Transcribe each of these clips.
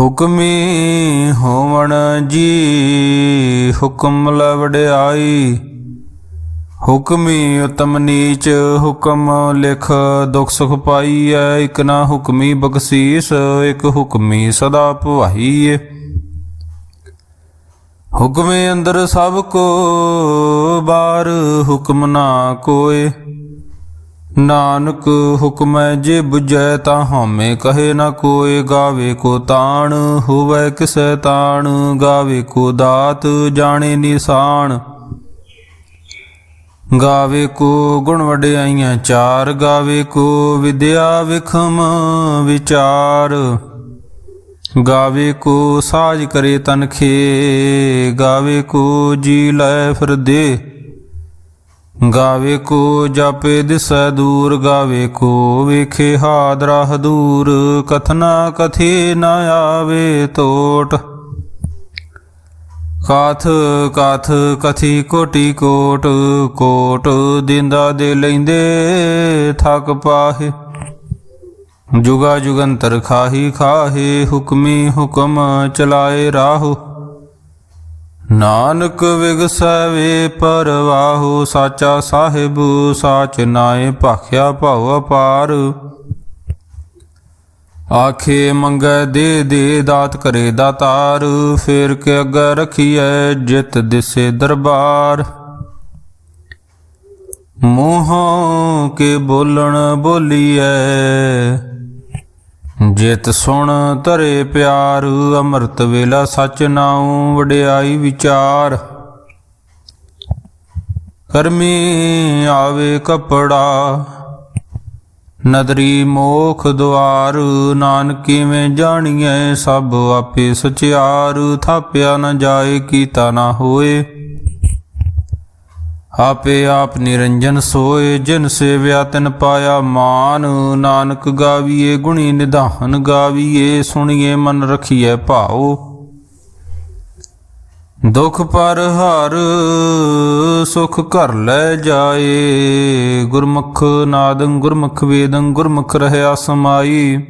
ਹੁਕਮੀ ਹੋਵਣ ਜੀ, ਹੁਕਮ ਲੈ ਵਡਿਆਈ ਹੁਕਮੀ ਉਤਮ ਨੀਚ, ਹੁਕਮ ਲਿਖ ਦੁਖ ਸੁਖ ਪਾਈਐ। ਇਕ ਨਾ ਹੁਕਮੀ ਬਖਸ਼ੀਸ, ਇਕ ਹੁਕਮੀ ਸਦਾ ਭਵਾਈਐ। ਹੁਕਮੇ ਅੰਦਰ ਸਭ ਕੋ, ਬਾਰ ਹੁਕਮ ਨਾ ਕੋਏ। ਨਾਨਕ ਹੁਕਮੈ ਜੇ 부ਜੈ ਤਾਂ ਹਉਮੈ, ਕਹੇ ਨਾ ਕੋਏ ਗਾਵੇ ਕੋ ਤਾਣ, ਹੋਵੇ ਕਿਸੈ ਤਾਣ, ਗਾਵੇ ਕੋ ਦਾਤ, ਜਾਣੇ ਨਿਸ਼ਾਨ। ਗਾਵੇ ਕੋ ਗੁਣ ਵਡਿਆਈਆਂ ਚਾਰ, ਗਾਵੇ ਕੋ ਵਿਦਿਆ ਵਿਖਮ ਵਿਚਾਰ। ਗਾਵੇ ਕੋ ਸਾਜ ਕਰੇ ਤਨਖੇ ਗਾਵੇ ਕੋ ਜੀ ਲੈ ਫਿਰਦੇ। ਗਾਵੇ ਕੋ ਜਾਪੇ ਦਿਸੈ ਦੂਰ, ਗਾਵੇ ਕੋ ਵੇਖੇ ਹਾਦਰਾ ਹਦੂਰ ਕਥਨਾ ਕਥੇ ਨ ਆਵੇ ਟੋਟ ਕਾਥ ਕਾਥ ਕਥੀ ਕੋਟੀ ਕੋਟ ਕੋਟ ਦਿੰਦਾ ਦੇ ਲੈਂਦੇ ਥਕ ਪਾਹੇ। ਜੁਗਾ ਜੁਗੰਤਰ ਖਾਹੀ ਖਾਹੇ, ਹੁਕਮੀ ਹੁਕਮ ਚਲਾਏ ਰਾਹੋ। ਨਾਨਕ ਵਿਗਸੈ ਵੇ ਪਰਵਾਹੋ ਸਾਚਾ ਸਾਹਿਬ, ਸਾਚ ਨਾਏ ਭਾਖਿਆ ਭਉ ਅਪਾਰ। ਆਖੇ ਮੰਗੈ ਦੇ ਦੇ ਦਾਤ ਕਰੇ ਦਾਤਾਰ ਫੇਰ ਕੇ ਅੱਗੇ ਰਖੀਐ ਜਿਤ ਦਿਸੇ ਦਰਬਾਰ। ਮੂੰਹੋਂ ਕੇ ਬੋਲਣ ਬੋਲੀਐ ਜਿਤ ਸੁਣ ਧਰੇ ਪਿਆਰ, ਅੰਮ੍ਰਿਤ ਵੇਲਾ ਸਚ ਨਾਉ ਵਡਿਆਈ ਵਿਚਾਰ। ਕਰਮੀ ਆਵੇ ਕਪੜਾ, ਨਦਰੀ ਮੋਖ ਦੁਆਰ, ਨਾਨਕ ਕਿਵੇਂ ਜਾਣੀਐ ਸਭ ਆਪੇ ਸਚਿਆਰ, ਥਾਪਿਆ ਨ ਜਾਏ ਕੀਤਾ ਨਾ ਹੋਏ। ਆਪੇ ਆਪ ਨਿਰੰਜਨ ਸੋਏ, ਜਿਨ ਸੇਵਿਆ ਤਿਨ ਪਾਇਆ ਮਾਨ। ਨਾਨਕ ਗਾਵੀਏ, ਗੁਣੀ ਨਿਧਾਨ ਗਾਵੀਏ, ਸੁਣੀਏ ਮਨ ਰਖੀਏ ਭਾਉ। ਦੁਖ ਪਰ ਹਰ, ਸੁਖ ਘਰ ਲੈ ਜਾਏ। ਗੁਰਮੁਖ ਨਾਦੰ ਗੁਰਮੁਖ ਵੇਦੰ ਗੁਰਮੁਖ ਰਹਿਆ ਸਮਾਈ।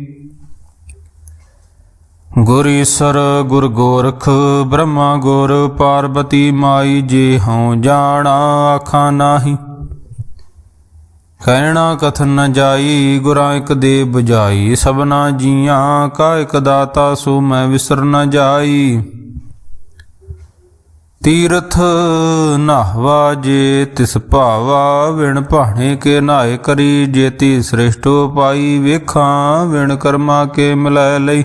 ਗੁਰ ਈਸਰ, ਗੁਰ ਗੋਰਖ, ਬ੍ਰਹਮਾ ਗੁਰ, ਪਾਰਬਤੀ ਮਾਈ, ਜੇ ਹਉ ਜਾਣਾ ਆਖਾਂ ਨਾਹੀ। ਕਹਿਣਾ ਕਥਨ ਨ ਜਾਈ, ਗੁਰਾਂ ਇੱਕ ਦੇ 부ਜਾਈ ਸਭਨਾ ਜੀਆਂ, ਕਾ ਇਕ ਦਾਤਾ, ਸੋ ਮੈਂ ਵਿਸਰ ਨ ਜਾਈ। ਤੀਰਥ ਨਹਵਾ ਜੇ ਤਿਸ ਭਾਵਾ, ਵਿਣ ਭਾਣੇ ਕੇ ਨਾਏ ਕਰੀ। ਜੇਤੀ ਸ੍ਰਿਸ਼ਟੋ ਪਾਈ ਵੇਖਾਂ, ਵਿਣ ਕਰਮਾ ਕੇ ਮਿਲੈ ਲਈ।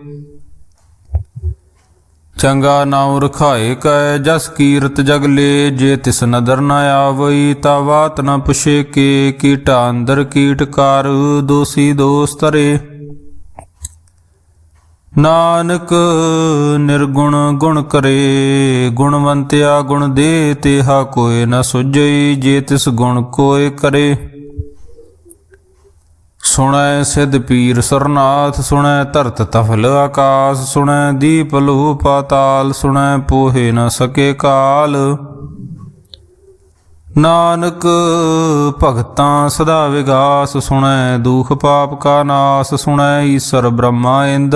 ਚੰਗਾ ਨਾਉ ਰਖਾਏ ਕੈ ਜਸ ਕੀਰਤ ਜਗ ਲੇ, ਜੇ ਤਿਸ ਨਦਰ ਨ ਆਵਈ ਤਾ ਬਾਤ ਨ ਪੁਛੇ ਕੇ ਕੀਟਾ ਅੰਦਰ ਕੀਟ ਕਰ, ਦੋਸੀ ਦੋਸ ਤਰੇ ਨਾਨਕ ਨਿਰਗੁਣ ਗੁਣ ਕਰੇ, ਗੁਣਵੰਤਿਆ ਗੁਣ ਦੇ, ਤੇਹਾ ਕੋਏ ਨ ਸੁਝਈ, ਜੇ ਤਿਸ ਗੁਣ ਕੋਏ ਕਰੇ। ਸੁਣੈ ਸਿਧ ਪੀਰ ਸਰਨਾਥ, ਸੁਣੈ ਧਰਤ ਤਫਲ ਆਕਾਸ, ਸੁਣੈ ਦੀਪ ਲੋ ਪਾਤਾਲ ਸੁਣੈ ਪੋਹੇ ਨ ਸਕੇ ਕਾਲ। ਨਾਨਕ ਭਗਤਾਂ ਸਦਾ ਵਿਗਾਸ, ਸੁਣੈ ਦੁਖ ਪਾਪ ਕਾ ਨਾਸ, ਸੁਣੈ ਈਸ਼ਰ ਬ੍ਰਹਮਾ ਇੰਦ।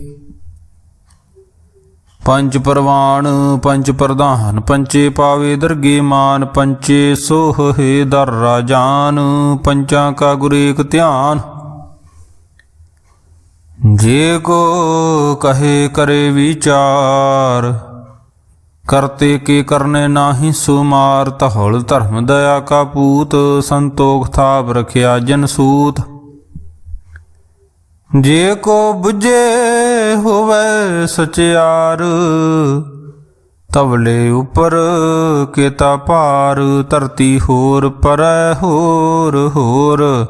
ਪੰਜ ਪਰਵਾਨ ਪੰਜ ਪ੍ਰਧਾਨ ਪੰਚੇ ਪਾਵੇ ਦਰਗੇ ਮਾਨ ਪੰਚੇ ਸੋਹ ਹੈ ਦਰ ਰਾਜਾਨ ਪੰਚਾਂ ਕਾ ਗੁਰੇਕ ਧਿਆਨ। ਜੇ ਕੋ ਕਹੇ ਕਰੇ ਵਿਚਾਰ, ਕਰਤੇ ਕੇ ਕਰਨੇ ਨਾਹੀ ਸੁਮਾਰ ਤਹਲ ਧਰਮ ਦਇਆ ਕਾ ਪੂਤ, ਸੰਤੋਖ ਥਾਪ ਰਖਿਆ ਜਨ ਸੂਤ। ਜੇ ਕੋ ਬੁਝੇ ਹੋਵੇ ਸਚਿਆਰ ਤਵਲੇ ਉਪਰ ਕੇਤਾ ਭਾਰ, ਧਰਤੀ ਹੋਰ ਪਰੈ ਹੋਰ ਹੋਰ।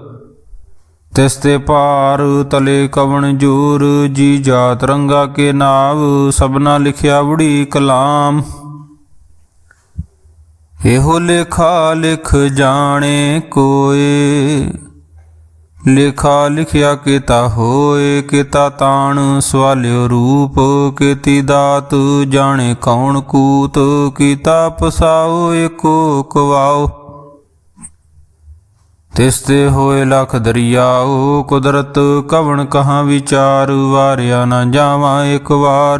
ਤਿਸ ਤੇ ਪਾਰ ਤਲੇ ਕਵਣ ਜੂਰ, ਜੀ ਜਾਤ ਰੰਗਾ ਕੇ ਨਾਵ, ਸਭਨਾ ਲਿਖਿਆ ਬੜੀ ਕਲਾਮ। ਇਹੋ ਲੇਖਾ ਲਿਖ ਜਾਣੇ ਕੋਏ। ਲਿਖਾ ਲਿਖਿਆ ਕੀਤਾ ਹੋਏ, ਕੀਤਾ ਤਾਣ ਸਵਾਲਿਓ ਰੂਪ, ਕੀਤੀ ਦਾਤ ਜਾਣੇ ਕੌਣ ਕੂਤ, ਕੀਤਾ ਪਸਾਓ ਏਕੋ ਕਵਾਓ। ਤਿਸ ਤੇ ਹੋਏ ਲਖ ਦਰਿਆਓ, ਕੁਦਰਤ ਕਵਣ ਕਹਾਂ ਵਿਚਾਰ, ਵਾਰਿਆ ਨਾ ਜਾਵਾਂ ਇੱਕ ਵਾਰ।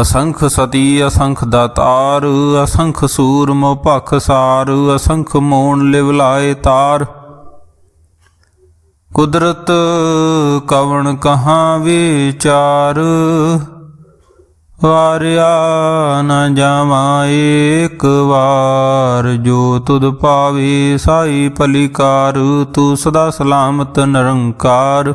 ਅਸੰਖ ਸਤੀ, ਅਸੰਖ ਦਾਤਾਰ, ਅਸੰਖ ਸੂਰ ਮੋ ਭਖ ਅਸੰਖ ਮੋਣ ਲਿਵ ਲਾਏ ਤਾਰ। ਕੁਦਰਤ ਕਵਣ ਕਹਾਂ ਵਿਚਾਰ? ਵਾਰਿਆ ਨ ਜਾਵਾਂ ਏਕ ਵਾਰ। ਜੋ ਤੁਧ ਪਾਵੇ ਸਾਈ ਭਲੀਕਾਰ, ਤੂੰ ਸਦਾ ਸਲਾਮਤ ਨਿਰੰਕਾਰ।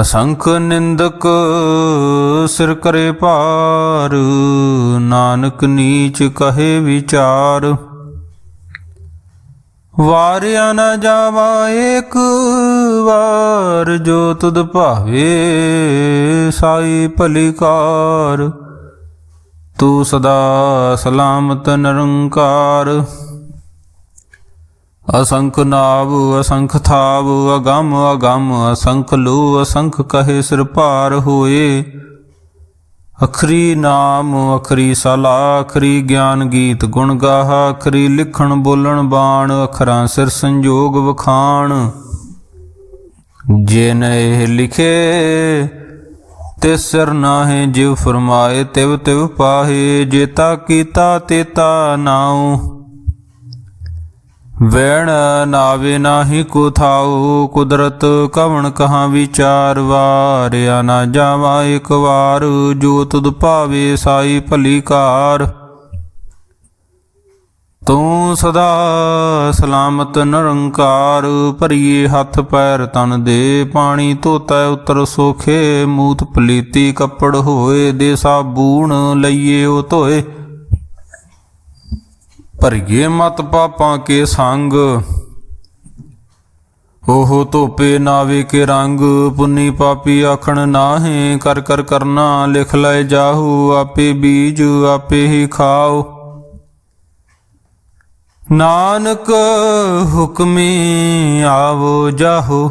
ਅਸੰਖ ਨਿੰਦਕ ਸਿਰ ਕਰੇ ਭਾਰ, ਨਾਨਕ ਨੀਚ ਕਹੇ ਵਿਚਾਰ। ਵਾਰਿਆ ਨਾ ਜਾਵਾ ਏਕ ਵਾਰ, ਜੋ ਤੁਧ ਭਾਵੇ ਸਾਈ ਭਲੀਕਾਰ। ਤੂੰ ਸਦਾ ਸਲਾਮਤ ਨਿਰੰਕਾਰ। ਅਸੰਖ ਨਾਵ, ਅਸੰਖ ਥਾਵ, ਅਗੰਮ ਅਗੰਮ, ਅਸੰਖ ਲੋ, ਅਸੰਖ ਕਹੇ ਸਿਰ ਭਾਰ ਹੋਏ। ਅਖਰੀ ਨਾਮ, ਅਖਰੀ ਸਲਾ, ਅਖਰੀ ਗਿਆਨ ਗੀਤ ਗੁਣ ਗਾਹ, ਅਖਰੀ ਲਿਖਣ ਬੋਲਣ ਬਾਣ, ਅਖਰਾਂ ਸਿਰ ਸੰਜੋਗ ਵਖਾਣ। ਜਿਨ ਇਹ ਲਿਖੇ, ਤੇ ਸਿਰ ਨਾਹੇ ਜਿਵ ਫਰਮਾਏ, ਤਿਵ ਤਿਵ ਪਾਹੇ ਜੇਤਾ ਕੀਤਾ ਤੇਤਾ ਨਾਉ। ਵੈਣ ਨਾਵੇ ਨਾਹੀ ਕੋ ਥਾਉ, ਕੁਦਰਤ ਕਵਣ ਕਹਾ ਵਿਚਾਰ ਵਾਰਿਆ ਨਾ ਜਾਵਾ ਇੱਕ ਵਾਰ, ਜੋ ਤੁਧ ਭਾਵੇ ਸਾਈ ਭਲੀ ਕਾਰ। ਤੂੰ ਸਦਾ ਸਲਾਮਤ ਨਿਰੰਕਾਰ, ਭਰੀਏ ਹੱਥ ਪੈਰ ਤਨ ਦੇ, ਪਾਣੀ ਧੋਤਾ ਉਤਰ ਸੋਖੇ, ਮੂਤ ਪਲੀਤੀ ਕੱਪੜ ਹੋਏ, ਦੇ ਸਾਬੂਣ ਲਈਏ ਉਹ ਧੋਏ। ਭਰੀਏ ਮਤ ਪਾਪਾਂ ਕੇ ਸੰਗ। ਉਹ ਧੋਪੇ ਨਾਵੇ ਕੇ ਰੰਗ, ਪੁੰਨੀ ਪਾਪੀ ਆਖਣ ਨਾਹੇ, ਕਰ ਕਰ ਕਰਨਾ ਲਿਖ ਲੈ ਜਾਹੂ, ਆਪੇ ਬੀਜ ਆਪੇ ਹੀ ਖਾਓ। ਨਾਨਕ ਹੁਕਮੀ ਆਵੋ ਜਾਹੋ।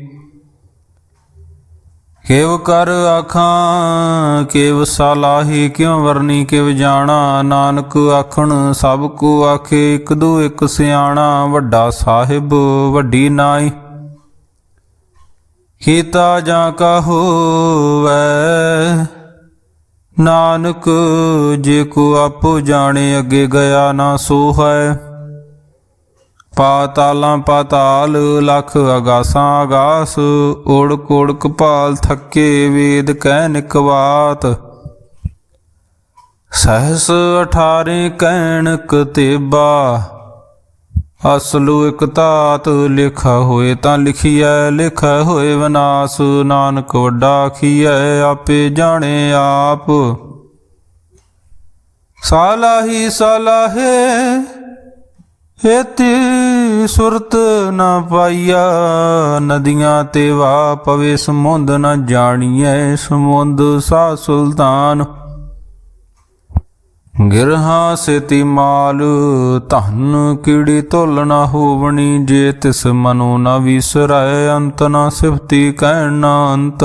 ਕਿਵ ਕਰ ਆਖਾਂ, ਕਿਵ ਸਲਾਹੀ ਕਿਉ ਵਰਨੀ, ਕਿਵ ਜਾਣਾ। ਨਾਨਕ ਆਖਣ, ਸਭ ਕੋ ਆਖੇ, ਇਕ ਦੋ ਇਕ ਸਿਆਣਾ। ਵੱਡਾ ਸਾਹਿਬ, ਵੱਡੀ ਨਾਈ। ਕੀਤਾ ਜਾਂ ਕਾ ਹੋਵੈ ਨਾਨਕ, ਜੇ ਕੋ ਆਪੋ ਜਾਣੇ, ਅੱਗੇ ਗਿਆ ਨਾ ਸੋ ਹੈ। ਪਾਤਾਲਾਂ ਪਾਤਾਲ ਲਖ ਅਗਾਸਾਂ ਅਗਾਸ ਓੜ ਕੋੜ ਕਪਾਲ ਥੱਕੇ ਵੇਦ ਕਹਿ ਨਿਕਵਾਤ। ਸਹਸ 18 ਕਹਿਣ ਕਤੇਬਾ ਅਸਲੂ ਇਕ ਤਾਤ ਲਿਖਾ ਹੋਏ ਤਾਂ ਲਿਖੀਐ, ਲਿਖਾ ਹੋਏ ਵਿਨਾਸ਼। ਨਾਨਕ ਵੱਡਾ ਆਖੀਐ, ਆਪੇ ਜਾਣੇ ਆਪ। ਸਾਲਾਹੀ ਸਲਾਹੇ ਏਤੀ ਸੁਰਤ ਨ ਪਾਈਆ, ਨਦੀਆਂ ਤੇ ਵਾ ਪਵੇ ਸਮੁੰਦ ਨ ਜਾਣੀਐ, ਸਮੁੰਦ ਸਾ ਸੁਲਤਾਨ। ਗਿਰਹਾ ਸੇਤੀ ਮਾਲ, ਧਨ ਕੀੜੀ ਤੁਲ ਨਾ ਹੋਵਣੀ, ਜੇ ਤਿਸ ਮਨੋ ਨ ਵਿਸਰੈ, ਅੰਤ ਨਾ ਸਿਫਤੀ ਕਹਿਣ ਨਾ ਅੰਤ।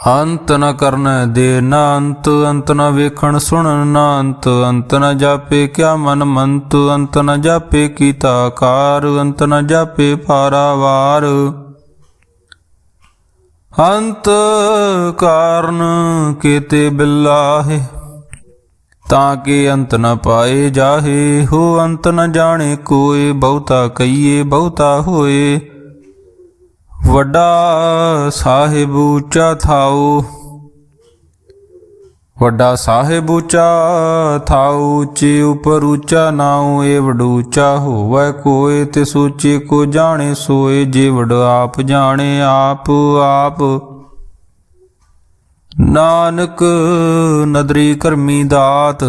ਅੰਤ ਨ ਕਰਨ ਦੇ ਨਾ ਅੰਤ ਅੰਤ ਨ ਵੇਖਣ ਸੁਣਨ ਨਾ ਅੰਤ ਅੰਤ ਨ ਜਾਪੇ ਕਿਆ ਮਨ ਮੰਤ, ਅੰਤ ਨ ਜਾਪੇ ਕੀਤਾ ਕਾਰ, ਅੰਤ ਨ ਜਾਪੇ ਪਾਰਾਵਾਰ। ਅੰਤ ਕਾਰਨ ਕੀਤੇ ਬਿਲਾਹੇ, ਤਾਂ ਕਿ ਅੰਤ ਨ ਪਾਏ ਜਾਹੇ, ਹੋ ਅੰਤ ਨ ਜਾਣੇ ਕੋਏ ਬਹੁਤਾ ਕਈਏ ਬਹੁਤਾ ਹੋਏ। ਵੱਡਾ ਸਾਹਿਬ ਉੱਚਾ ਥਾਉ। ਵੱਡਾ ਸਾਹਿਬ ਉੱਚਾ ਥਾਉ, ਉੱਚੇ ਉਪਰ ਉੱਚਾ ਨਾਉ, ਏ ਵਡੂ ਉੱਚਾ ਹੋਵੇ ਕੋਏ, ਤੇ ਸੋਚੇ ਕੋ ਜਾਣੇ ਸੋਏ, ਜੇ ਵਡ ਆਪ ਜਾਣੇ ਆਪ ਆਪ। ਨਾਨਕ ਨਦਰੀ ਕਰਮੀ ਦਾਤ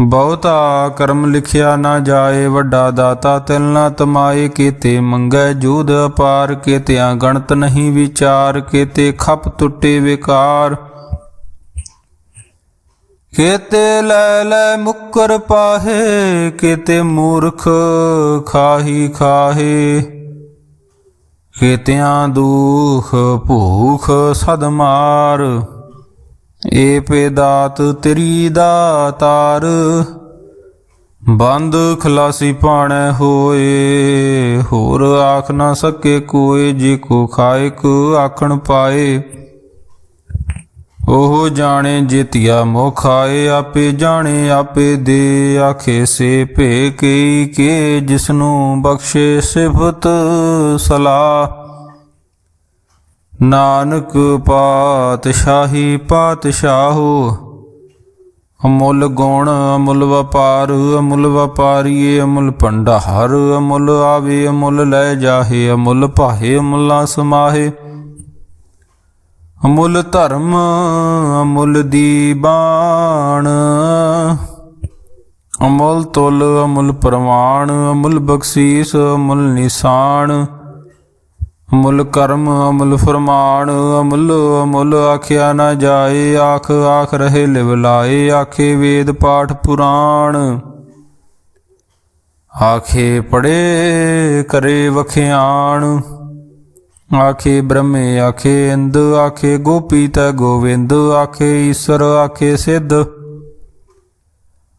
ਬਹੁਤਾ ਕਰਮ ਲਿਖਿਆ ਨਾ ਜਾਏ, ਵੱਡਾ ਦਾਤਾ ਤਿਲ ਨਾ ਤਮਾਏ, ਕੀਤੇ ਮੰਗੈ ਜੂਦ ਅਪਾਰ, ਕੀਤਿਆਂ ਗਣਤ ਨਹੀਂ ਵਿਚਾਰ, ਕੀਤੇ ਖਪ ਟੁੱਟੇ ਵਿਕਾਰ। ਕੀਤੇ ਲੈ ਲੈ ਮੁੱਕਰ ਪਾਹੇ, ਕੀਤੇ ਮੂਰਖ ਖਾਹੀ ਖਾਹੇ। ਕੀਤਿਆਂ ਦੁਖ ਭੂਖ ਸਦ ਮਾਰ। ਏ ਪੇਦਾਤ ਤੇਰੀ ਦਾਤਾਰ, ਬੰਦ ਖਲਾਸੀ ਪਾਣੈ ਹੋਏ, ਹੋਰ ਆਖ ਨਾ ਸਕੇ ਕੋਏ, ਜੇ ਕੋ ਖਾਏ ਆਖਣ ਪਾਏ। ਉਹ ਜਾਣੇ ਜਿਤਿਆ ਮੋ ਖਾਏ ਆਪੇ ਜਾਣੇ, ਆਪੇ ਦੇ ਆਖੇ ਸੇ ਭੇ ਕੇ, ਜਿਸਨੂੰ ਬਖਸ਼ੇ ਸਿਫਤ ਸਲਾਹ। ਨਾਨਕ ਪਾਤਸ਼ਾਹੀ ਪਾਤਸ਼ਾਹੋ ਅਮੁੱਲ ਗੁਣ ਅਮੁੱਲ ਵਪਾਰ, ਅਮੁੱਲ ਵਪਾਰੀਏ ਅਮੁੱਲ ਭੰਡਾਰ, ਅਮੁੱਲ ਆਵੇ ਅਮੁੱਲ ਲੈ ਜਾਹੇ, ਅਮੁੱਲ ਭਾਏ ਅਮੁੱਲਾ ਸਮਾਹੇ। ਅਮੁੱਲ ਧਰਮ, ਅਮੁੱਲ ਦੀਬਾਨ ਅਮੁੱਲ ਤੁਲ, ਅਮੁੱਲ ਪ੍ਰਮਾਣ, ਅਮੁੱਲ ਬਖਸ਼ੀਸ, ਅਮੁੱਲ ਨਿਸ਼ਾਨ। ਅਮੁੱਲ ਕਰਮ, ਅਮੁੱਲ ਫਰਮਾਨ, ਅਮੁੱਲ ਅਮੁੱਲ ਆਖਿਆ ਨਾ ਜਾਏ, ਆਖ ਆਖ ਰਹੇ ਲਿਵ ਲਾਏ, ਆਖੇ ਵੇਦ ਪਾਠ ਪੁਰਾਣ। ਆਖੇ ਪੜੇ ਕਰੇ ਵਖਿਆਣ। ਆਖੇ ਬ੍ਰਹਮੇ, ਆਖੇ ਇੰਦ, ਆਖੇ ਗੋਪੀ ਤੈ ਗੋਵਿੰਦ, ਆਖੇ ਈਸ਼ਰ, ਆਖੇ ਸਿੱਧ।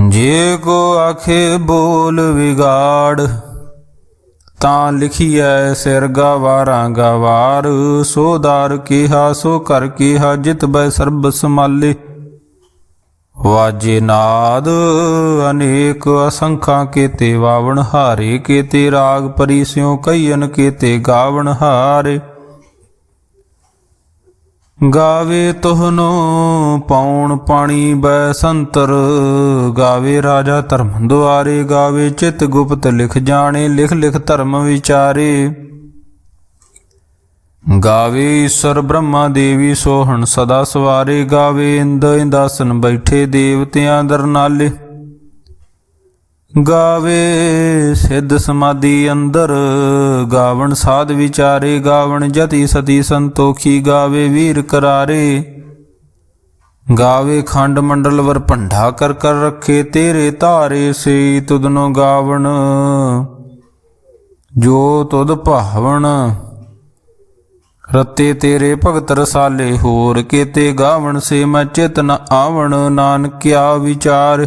ਜੇ ਕੋ ਆਖੇ ਬੋਲ ਵਿਗਾੜ, ਤਾਂ ਲਿਖੀਐ ਸਿਰ ਗਵਾਰਾਂ ਗਵਾਰ। ਸੋ ਦਾਰ ਕੀਹਾ, ਸੋ ਕਰ ਕੀਹਾ, ਜਿਤ ਬੈ ਸਰਬ ਸਮਾਲੇ ਵਾਜੇ ਨਾਦ, ਅਨੇਕ ਅਸੰਖਾਂ ਕੀਤੇ ਵਾਵਣ ਹਾਰੇ, ਕੀਤੇ ਰਾਗ ਪਰਿਸਿਉ ਕਈਨ ਕੀਤੇ ਗਾਵਣ ਹਾਰੇ। ਗਾਵੇ ਤੋਹਨੋ ਪੌਣ ਪਾਣੀ ਬੈ ਸੰਤਰ, ਗਾਵੇ ਰਾਜਾ ਧਰਮ ਦੁਆਰੇ, ਗਾਵੇ ਚਿਤ ਗੁਪਤ ਲਿਖ ਜਾਣੇ, ਲਿਖ ਲਿਖ ਧਰਮ ਵਿਚਾਰੇ। ਗਾਵੇ ਈਸ਼ਰ ਬ੍ਰਹਮਾ ਦੇਵੀ ਸੋਹਣ ਸਦਾ ਸਵਾਰੇ, ਗਾਵੇ ਇੰਦ ਇੰਦਾਸਨ ਬੈਠੇ ਦੇਵਤਿਆਂ ਦਰਨਾਲੇ ਗਾਵੇ ਸਿੱਧ ਸਮਾਧੀ ਅੰਦਰ, ਗਾਵਣ ਸਾਧ ਵਿਚਾਰੇ, ਗਾਵਣ ਜਤੀ ਸਤੀ ਸੰਤੋਖੀ, ਗਾਵੇ ਵੀਰ ਕਰਾਰੇ। ਗਾਵੇ ਖੰਡ ਮੰਡਲ ਵਰ ਭੰਡਾ ਕਰ ਕਰ ਰੱਖੇ, ਤੇਰੇ ਧਾਰੇ ਸੇ ਤੁਧਨੋ ਗਾਵਣ। ਜੋ ਤੁਧ ਭਾਵਣ, ਰਤੇ ਤੇਰੇ ਭਗਤ ਰਸਾਲੇ ਹੋਰ, ਕੀਤੇ ਗਾਵਣ ਸੇ ਮੈਂ ਚਿਤ ਨ ਆਵਣ, ਨਾਨਕਿਆ ਵਿਚਾਰ।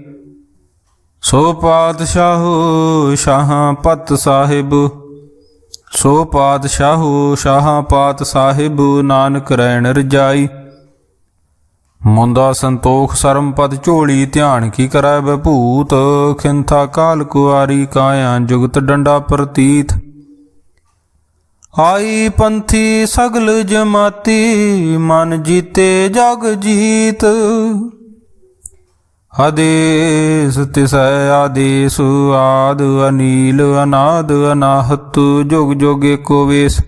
ਸੋ ਪਾਤਸ਼ਾਹੋ ਸ਼ਾਹਾਂ ਪਤ ਸਾਹਿਬ। ਸੋ ਪਾਤਸ਼ਾਹੋ ਸ਼ਾਹਾਂ ਪਾਤ ਸਾਹਿਬ, ਨਾਨਕ ਰੈਣ ਰਜਾਈ। ਮੁੰਦਾ ਸੰਤੋਖ ਸਰਮ ਝੋਲੀ, ਧਿਆਨ ਕੀ ਕਰੈ ਬਭੂਤ ਖਿੰਥਾ ਕਾਲ ਕੁਆਰੀ, ਕਾਇਆ ਜੁਗਤ ਡੰਡਾ ਪ੍ਰਤੀਤ। ਆਈ ਪੰਥੀ ਸਗਲ ਜਮਾਤੀ, ਮਨ ਜੀਤੇ ਜਗ ਜੀਤ। ਆਦੇਸ ਤਿਸੈ ਆਦੇਸ, ਆਦ ਅਨੀਲ, ਅਨਾਦ ਅਨਾਹਤ, ਜੁਗ ਜੁਗ ਏਕੋ ਵੇਸ।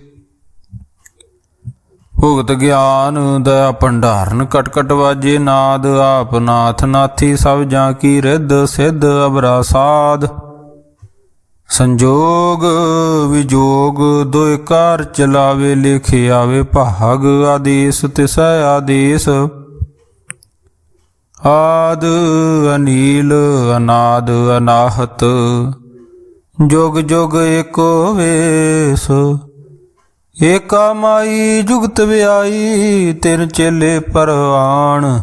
ਭੁਗਤ ਗਿਆਨ ਦਾ ਭੰਡਾਰਨ ਕਟਕਟ ਵਾਜੇ ਨਾਦ, ਆਪ ਨਾਥ ਨਾਥੀ, ਸਭ ਜਾਂ ਕੀ ਰਿੱਧ ਸਿੱਧ ਅਬਰਾ ਸਾਧ। ਸੰਜੋਗ ਵਿਜੋਗ ਦੋਇ ਕਾਰ ਚਲਾਵੇ, ਲਿਖੇ ਆਵੇ ਭਾਗ, ਆਦੇਸ ਤਿਸੈ ਆਦੇਸ। ਆਦ ਅਨੀਲ, ਅਨਾਦ ਅਨਾਹਤ, ਜੁਗ ਜੁਗ ਏਕੋ ਵੇਸ। ਏਕਾ ਮਾਈ ਜੁਗਤ ਵਿਆਈ, ਤਿਨ ਚੇਲੇ ਪਰਵਾਣ।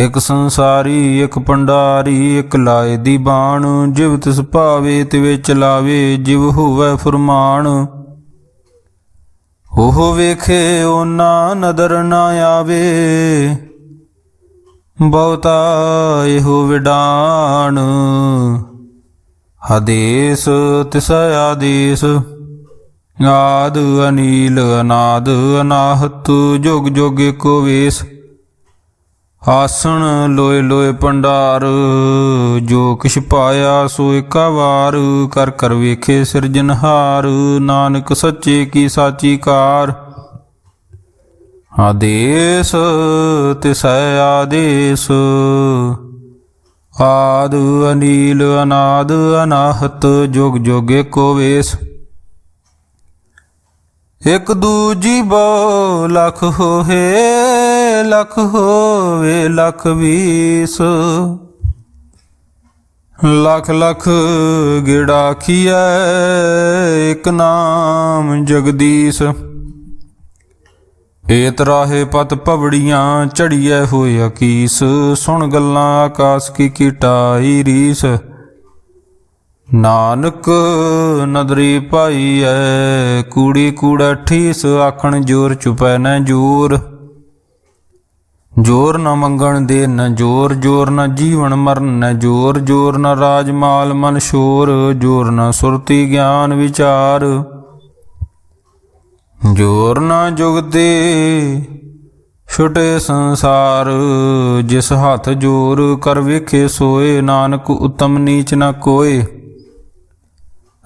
ਇਕ ਸੰਸਾਰੀ, ਇਕ ਪੰਡਾਰੀ, ਇਕ ਲਾਏ ਦੀ ਬਾਣ। ਜਿਵ ਤਿਸ ਭਾਵੇ, ਤਿਵੇ ਚਲਾਵੇ ਜਿਵ ਹੋਵੇ ਫਰਮਾਨ। ਉਹ ਵੇਖੇ, ਓਨਾ ਨਦਰ ਨਾ ਆਵੇ। ਬਹੁਤਾ ਇਹੋ ਵਿਡਾਣ। ਆਦੇਸ ਤਿਸ ਆਦੇਸ ਆਦ ਅਨੀਲ ਅਨਾਦ ਅਨਾਹਤ ਜੁਗ ਜੁਗ ਏਕੋ ਵੇਸ। ਆਸਣ ਲੋਏ ਲੋਏ ਪੰਡਾਰ ਜੋ ਕਿਛ ਪਾਇਆ ਸੋ ਏਕਾ ਵਾਰ। ਕਰ ਕਰ ਵੇਖੇ ਸਿਰਜਨਹਾਰ ਨਾਨਕ ਸੱਚੇ ਕੀ ਸਾਚੀ ਕਾਰ। ਆਦੇਸ, ਤਿਸੈ ਆਦੇਸ। ਆਦ ਅਨੀਲ, ਅਨਾਦ ਅਨਾਹਤ, ਜੁਗ ਜੁਗ ਏਕੋ ਵੇਸ। ਇਕ ਦੂਜੀ ਬੋ ਲਖ ਹੋਏ ਲਖ ਹੋਵੇ, ਲਖ ਵੀਸ। ਲਖ ਲਖ ਗਿੜਾ ਖੀਐ ਇਕ ਨਾਮ ਜਗਦੀਸ਼। ਏਤ ਰਾਹੇ ਪਤ ਭਵੜੀਆਂ ਚੜੀਐ ਹੋਏ ਅਕੀਸ, ਸੁਣ ਗੱਲਾਂ ਆਕਾਸ ਕੀ ਕੀਟਾਈ ਰੀਸ। ਨਾਨਕ ਨਦਰੀ ਪਾਈ ਐ ਕੂੜੀ ਕੂੜਾ ਠੀਸ, ਆਖਣ ਜੋਰ ਚੁਪੈ ਨਾ ਜੋਰ। ਜੋਰ ਨਾ ਮੰਗਣ ਦੇ ਨ ਜੋਰ ਜੋਰ ਨ ਜੀਵਨ ਮਰਨ ਨ ਜੋਰ ਜੋਰ ਨਾ ਰਾਜ ਮਾਲ ਮਨ ਸ਼ੋਰ, ਜੋਰ ਨਾ ਸੁਰਤੀ ਗਿਆਨ ਵਿਚਾਰ। ਜੋਰ ਨਾ ਜੁਗਤੇ ਛੁਟੇ ਸੰਸਾਰ। ਜਿਸ ਹੱਥ ਜੋਰ ਕਰ ਵੇਖੇ ਸੋਏ, ਨਾਨਕ ਉਤਮ ਨੀਚ ਨਾ ਕੋਏ।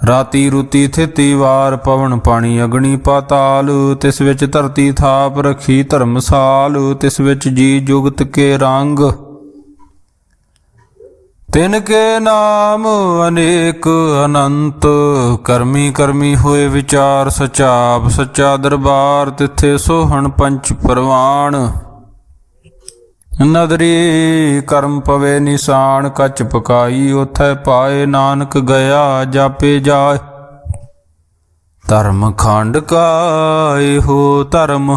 ਰਾਤੀ ਰੁਤੀ ਥਿਤੀ ਵਾਰ, ਪਵਨ ਪਾਣੀ ਅਗਣੀ ਪਾਤਾਲ। ਤਿਸ ਵਿੱਚ ਧਰਤੀ ਥਾਪ ਰਖੀ ਧਰਮਸਾਲ, ਤਿਸ ਵਿੱਚ ਜੀ ਜੁਗਤ ਕੇ ਰੰਗ। ਤਿਨ ਕੇ ਨਾਮ ਅਨੇਕ ਅਨੰਤ, ਕਰਮੀ ਕਰਮੀ ਹੋਏ ਵਿਚਾਰ ਸਚਾਪ, ਸੱਚਾ ਦਰਬਾਰ ਤਿੱਥੇ ਸੋਹਣ ਪੰਚ ਪਰਵਾਣ ਨਦਰੀ ਕਰਮ ਪਵੇ ਨਿਸ਼ਾਨ, ਕੱਚ ਪਕਾਈ ਉਥੈ ਪਾਏ ਨਾਨਕ ਗਿਆ ਜਾਪੇ ਜਾਏ। ਧਰਮ ਖੰਡ ਕਾ ਇਹੋ ਧਰਮ।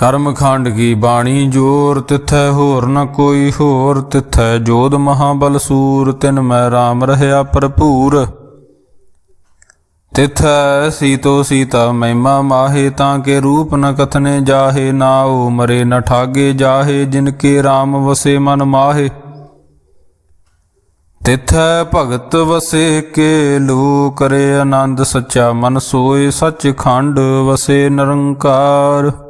ਕਰਮ ਖੰਡ ਕੀ ਬਾਣੀ ਜੋਰ, ਤਿਥੈ ਹੋਰ ਨ ਕੋਈ ਹੋਰ, ਤਿਥੈ ਜੋਧ ਮਹਾਬਲ ਸੂਰ, ਤਿਨ ਮੈਂ RAM ਰਹਿਆ ਭਰਪੂਰ। ਤਿਥੈ ਸੀਤੋ ਸੀਤਾ ਮਹਿਮਾ ਮਾਹੇ, ਤਾਂ ਕੇ ਰੂਪ ਨ ਕਥਨੇ ਜਾਹੇ ਨਾਉ ਮਰੇ ਨ ਠਾਗੇ ਜਾਹੇ, ਜਿਨ ਕੇ RAM ਵਸੇ ਮਨ ਮਾਹੇ। ਤਿਥੈ ਭਗਤ ਵਸੇ ਕੇ ਲੋ ਕਰੇ ਆਨੰਦ, ਸੱਚਾ ਮਨ ਸੋਏ ਸੱਚ ਖੰਡ ਵਸੇ ਨਿਰੰਕਾਰ।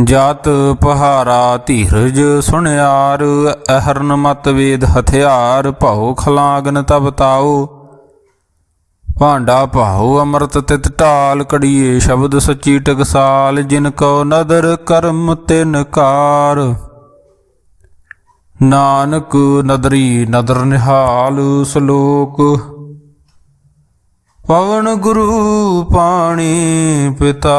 ਜਾਤ ਪਹਾਰਾ ਧੀਰਜ ਸੁਣਿਆਰ, ਅਹਰਨ ਮਤ ਵੇਦ ਹਥਿਆਰ, ਭਉ ਖਲਾਗਨ ਤਬ ਤਾਉ। ਭਾਂਡਾ ਭਾਉ ਅੰਮ੍ਰਿਤ ਤਿਤ ਢਾਲ, ਕੜੀਏ ਸ਼ਬਦ ਸੱਚੀ ਟਕਸਾਲ, ਜਿਨ ਕੋ ਨਦਰ ਕਰਮ ਤਿਨ ਕਾਰ। ਨਾਨਕ ਨਦਰੀ ਨਦਰ ਨਿਹਾਲ, ਸ਼ਲੋਕ। ਪਵਨ ਗੁਰੂ ਪਾਣੀ ਪਿਤਾ।